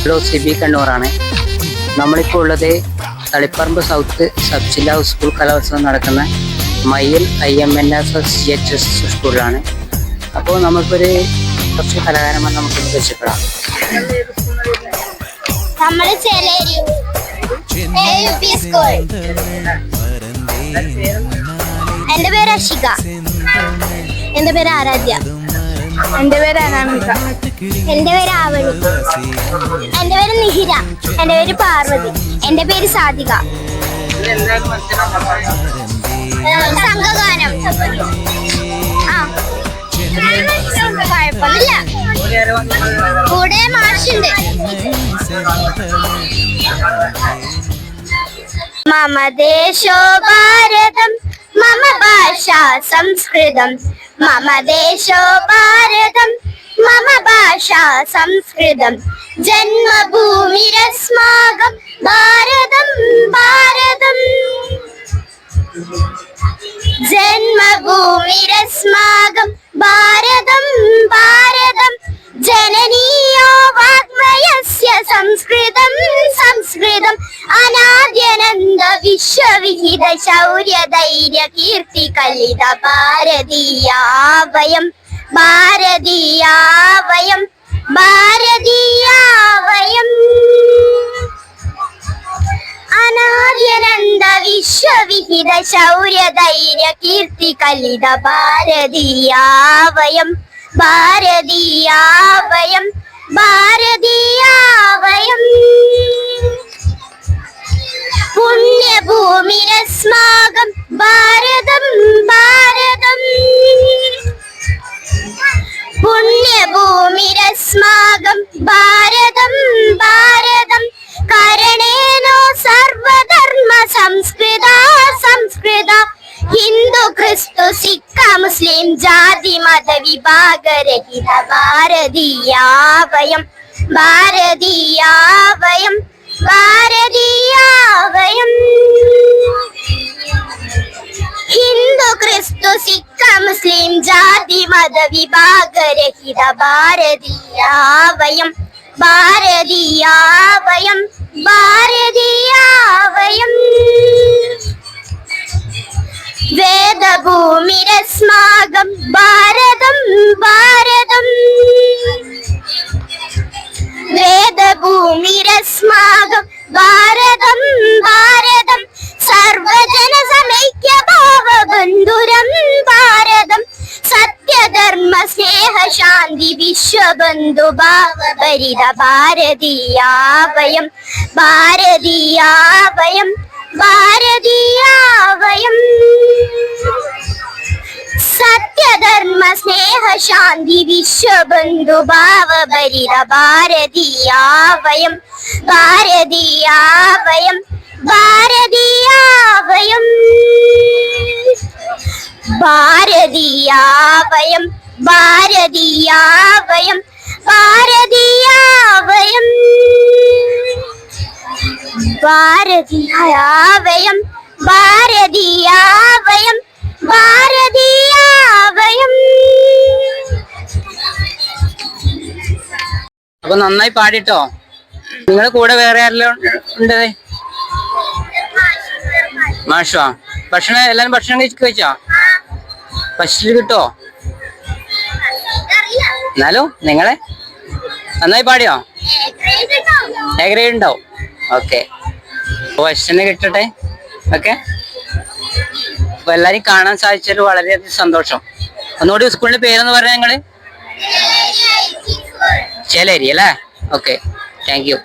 Hello Sibi കണ്ണൂറാണ് നമ്മളിപ്പോൾ ഉള്ളത് തളിപ്പറമ്പ് സൗത്ത് സബ് ജില്ലാ സ്കൂൾ കലോത്സവം നടക്കുന്ന Mayyil I M N S S C H S സ്കൂളിലാണ് അപ്പോൾ നമുക്കൊരു കുറച്ച് കലാകാരന്മാർ നമുക്ക് പരിചയപ്പെടാം. സ്കൂൾ എന്റെ പേര് അഷിക. എന്റെ പേര് ആരാധ്യ. എന്റെ പേര് അനാമിക. എന്റെ പേര് ആവണി. എന്റെ പേര് നിഹിര. എന്റെ പേര് പാർവതി. എന്റെ പേര് സാധിക. സംഘഗാനം. ആ. കുഴപ്പമൊന്നുമില്ല കൂടെ മാഷുണ്ട്. മമ ദേശോ ഭാരതം മമ ഭാഷ സംസ്കൃതം. മമ ദേശോ ഭാരതം ഭാഷ സംസ്കൃതം ജന്മഭൂമിരസ്മാകം ഭാരതം ഭാരതം. ജന്മഭൂമിരസ്മാകം ഭാരതം ഭാരതം. ജനനീയോ വാഗ്മയസ്യ സംസ്കൃതം സംസ്കൃതം. അനാദ്യനന്ദ വിശ്വവിഹിത ശൗര്യ ധൈര്യ കീർത്തി കലിത ഭാരതീയാ ഭാരതീയാവയം ഭാരതീയാവയം അനാര്യനന്ദ വിശ്വവിഹിത ശൗര്യധൈര്യ കീർത്തി കലിത ഭാരതീയാവയം ഭാരതീയാവയം ഭാരതീയാവയം പുണ്യഭൂമിരസ്മാകം ഭാ മുസ്ലിം ജാതി മത വിഭാഗരഹിത ഭാരതീയാവയം ഭാരതീയാവയം ഭാരതീയാവയം ഹിന്ദു ക്രിസ്തു സിഖ് മുസ്ലിം ജാതി മത വിഭാഗരഹിത ഭാരതീയാവയം ഭാരതീയാവയം ഭാരതീയാവയം വന്ദി വിശ്വബന്ധുഭാവപരിത ഭാരതീയാവയം ഭാരതീയാവയം. ഭാരതീയാവയം സത്യധർമ്മ സ്നേഹ സ്നേഹശാന്തി വിശ്വബന്ധുഭാവപരിത ഭാരതീയാവയം ഭാരതീയാവയം ഭാരതീയാവയം. ഭാരതീയാവയം ഭാരതീയാവയം ഭാരതീയാവയം. ഭാരതീയാവയം ഭാരതീയാവയം ഭാരതീയാവയം. അപ്പൊ നന്നായി പാടിട്ടോ? നിങ്ങൾ കൂടെ വേറെ ആരെല്ലാം ഉണ്ട്? മാഷോ? ഭക്ഷണം എല്ലാരും ഭക്ഷണം കഴിച്ചു കഴിച്ചോ? ഭക്ഷണം കിട്ടോ? എന്നാലും നിങ്ങളെ നന്നായി പാടിയോ? എ ഗ്രേഡ് ഉണ്ടാവും. ഓക്കെ ക്വസ്റ്റന് കിട്ടട്ടെ? ഓക്കെ അപ്പൊ എല്ലാരും കാണാൻ സാധിച്ചതിൽ വളരെയധികം സന്തോഷം. ഒന്നുകൂടി സ്കൂളിന്റെ പേരെന്ന് പറഞ്ഞാൽ ഞങ്ങൾ ചേലേരി അല്ലേ? Okay thank you